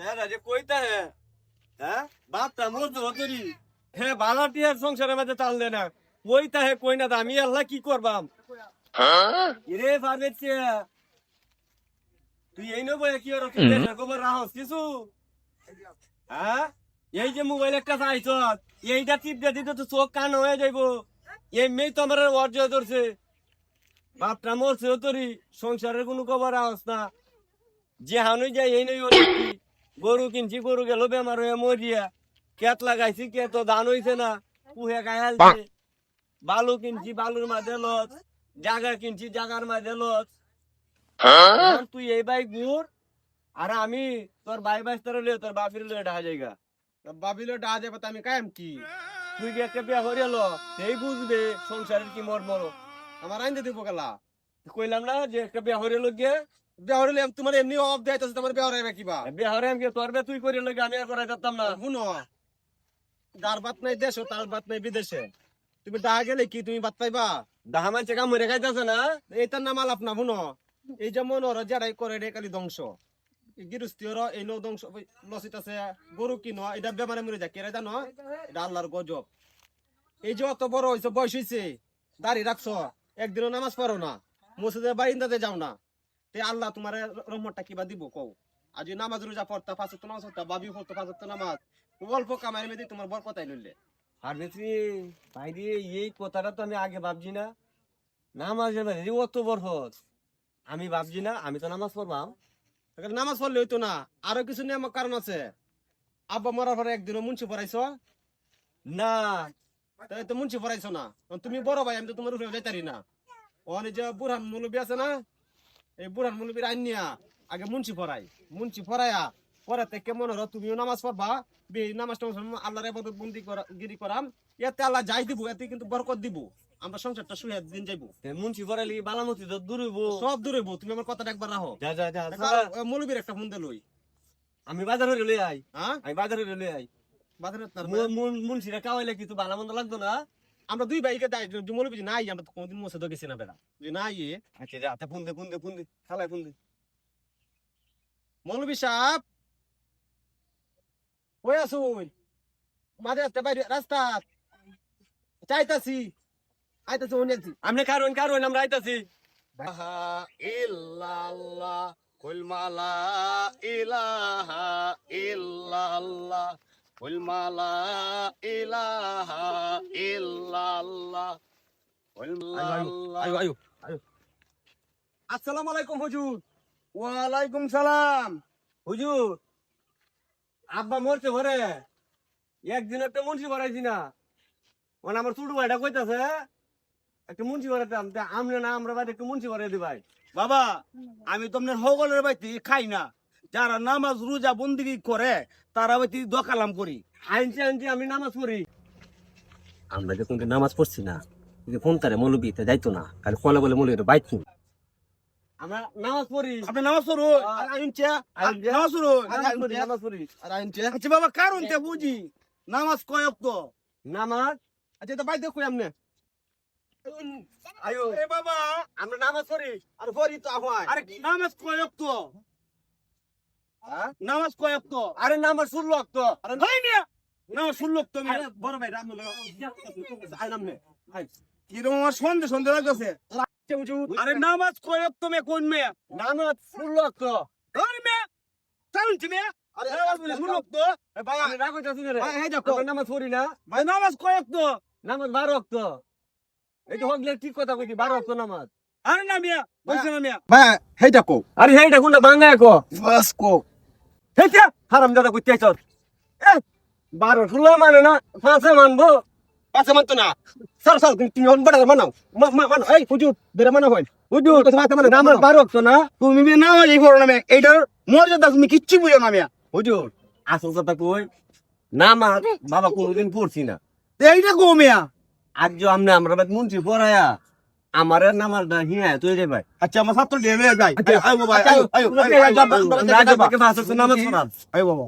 হ্যাঁ কইতা হ্যাঁ। হ্যাঁ? বাপটা মজদুর করি হে বালাটিয়ার সংসারের মধ্যে তাল দে না। কইতা হে কই না আমি আল্লাহ কি করবাম? রে পারবে তুই এই নবো কি ওর খবর রাহস কিছু? হ্যাঁ? এই যে মোবাইল একটা চাইছ এইটা টিপ দিয়ে দিতে তো চোখ কান হয়ে যাইব। এমনি তো আমার অর্জ ধরছে। বাপটা মরছে তোরই সংসারের কোনো খবর আস না। যে হানুই যায় এই নই গরু কিনছি গরু গেল বেমার হয়ে মরিয়া। কেত লাগাইছি কে তো ধান হইছে না পুহে গায়ালছে বালু কিনছি বালুর মাঝে লস জাগা কিনছি জাগার মাঝে লস। তুই এই বাই গুড় আর আমি তোর বাই বাইশ তোর লিয়ে তোর বাপির লিয়ে ঢা জায়গা বাবিলে ডা যাবে তো আমি কায়েম কি? তুই কি একটা বিয়া হরিয়া লো সেই বুঝবে সংসারের কি মর মর আমার আইন দিব গেলা। কইলাম না যে একটা বিয়া হরিয়া লোক বিয়া হলে তোমার এমনি অফ দেয় তো তোমার বিয়া হরে কিবা? বিয়া হরে আমি তোর বে তুই করে লোক আমি আর করাই পারতাম না। শুনো যার বাত নাই দেশে তার বাত নাই বিদেশে। তুমি ডা গেলে কি তুমি বাত পাইবা? দাহা মানছে কাম মরে খাইতেছে না? এইটার নাম আলাপ না শুনো। এই যে মনোর যারাই করে রে খালি ধ্বংস। গৃহস্থির এই নো ধ্বংস লসিত আছে গরু কিন এটা বেমারে মরে যায়। কেরে জানো? এটা আল্লাহর গজব। এই যে অত বড় হয়েছে বয়স হয়েছে দাড়ি রাখছো একদিনও নামাজ পড়ো না। মসজিদের বারিন্দাতে যাও না। তে আল্লাহ তোমার রহমতটা কিবা দিব? কও। আজ যদি নামাজ রোজা পড়তা পাঁচ তো নামাজ পড়তা বাবি পড়তো পাঁচ তো নামাজ। অল্প কামাই মেদি তোমার বরকতাই লইলে আর বেশি ভাইরে এই কথাটা তো আমি আগে ভাবছি না। নামাজের এই অত বড় আমি ভাবছি না আমি তো নামাজ পড়বাম। নামাজ পড়লে হইতো না। আরও কিছু নিয়ম কারণ আছে। আব্বা মরার পরে একদিনও মুন্সি পড়াইছ? না। তাই তো মুন্সি পড়াইছ না। তুমি বড় ভাই আমি তো তোমার উপরে যাইতারি না। ওখানে যে বুড়ান মুলবি আছে না এই বুড়ান মুলবির আইন নিয়া আগে মুন্সি পড়াই মুন্সি পড়াইয়া পরে থেকে কেমন হলো? তুমিও নামাজ পড়বা? বে নামাজ টামাজ আল্লাহর এবাদত বন্দি করা গিরি করাম। এতে আল্লাহ যাই দিব এতে কিন্তু বরকত দিব। আমরা সংসারটা শুয়ে দিন যাইবো। মুন্সি পড়ালি বালামতি তো দূর হইবো। সব দূরে হইবো। তুমি আমার কথাটা একবার রাখো। যা যা যা মুলবির একটা ফোন দিলই আমি বাজার লই আই। হ্যাঁ? আমি বাজার লই আই। বাজারে মুন্সিরা কাওয়াইলে কিছু বালা মন্দ লাগতো না। আমরা দুই ভাইকে দাই মৌলবি যে নাই আমরা তো কোনদিন মসজিদে গেছি না বেড়া। যে নাই এ আচ্ছা যা তা ফোন দে ফোন দে ফোন দে খালাই ফোন দে। মৌলবি সাহেব ওই? আসুন মাঝে রাস্তা বাইরে রাস্তা। চাইতাছি। আইতাছি উনি আছি আমনে কারণ কারণ আমরা আইতাছি। ইল্লাল্লাহ কুল মালা ইলাহা ইল্লাল্লাহ কুল মালা ইলাহা ইল্লাল্লাহ কুল আয়ো আয়ো আয়ো আসসালামু আলাইকুম হুজুর। ওয়ালাইকুম সালাম। হুজুর আব্বা মরছে ঘরে। একদিন একটা মুন্সি ভরাইছি না। মানে আমার ছোট ভাইটা কইতাছে একটা মুন্সি ভরাইতাম তা আমনে না আমরা বাড়ি একটু মুন্সি ভরাই দিবাই বাবা আমি তোমার সকলের বাড়িতে খাই না। যারা নামাজ রোজা বন্দিগি করে তারা বাড়িতে দকালাম করি। আইনছি আইনছি আমি নামাজ পড়ি। আমরা যে কোনদিন নামাজ পড়ছি না কিন্তু ফোন তারে মৌলবীতে যাইতো না। খালি কলে বলে মৌলবী বাইত আমরা নামাজ পড়ি। আপনি নামাজ পড়ো। নামাজ পড়ো নামাজ পড়ি। আর আইনছে আচ্ছা বাবা কারণ তে বুঝি। নামাজ কয়ক তো নামাজ? আচ্ছা তো বাইতে কই আমনে আয়ো এ বাবা। আমরা নামাজ পড়ি। আর ফরি তো আহ্বান আরে নামাজ কয়ক তো হ্যাঁ? নামাজ কয়ক তো আরে নামাজ শুনলো তো আরে নাই নামাজ শুনলো তুমি আরে বড় ভাই রাম আই নামনে। আই কিরম আমার সন্দেহ সন্দেহ লাগতেছে? আরে নামাজ কয়ক তুমি কোন মেয়ে? নামাজ শুনলো তো আরে মেয়ে? চালুন তুমি আরে নামাজ তো এ ভাই আমি রাগ হইতাছি রে। ভাই, এই দেখো। নামাজ পড়ি না। ভাই নামাজ তো নামাজ বারো এই তো হগলে ঠিক কথা কইছি বারো অক্ত নামাজ। আরে না মিয়া বলছ না মিয়া। ভাই হেই দেখো। আরে হেইটা কোনটা বাংলায় কো? বাস কো? হেইটা হারাম দাদা কইতে আইছ। এ বারো ষোলো মানে না পাঁচে মানবো। পাঁচে মানতো না সর সর তুমি বড় মানাও মা মা মানো এই হুজুর বেরে মানা হয় হুজুর মানে নামাজ বারো অক্ত না তুমি মে এই পড়ো না এইটার মর্যাদা তুমি কিচ্ছু বুঝো না মিয়া হুজুর আসল কথা কই নামাজ বাবা কোনোদিন পড়ছি না এইটা কো মিয়া আজ যে আমনে আমরা বাদ মুন্সি পড়ায়া আমার নামাজটা হিয়া তুই রে ভাই আচ্ছা আমার ছাত্র ডেবে যাই আচ্ছা, আয় বাবা আয় আমরা ভাষা নামাজ পড়া আয় বাবা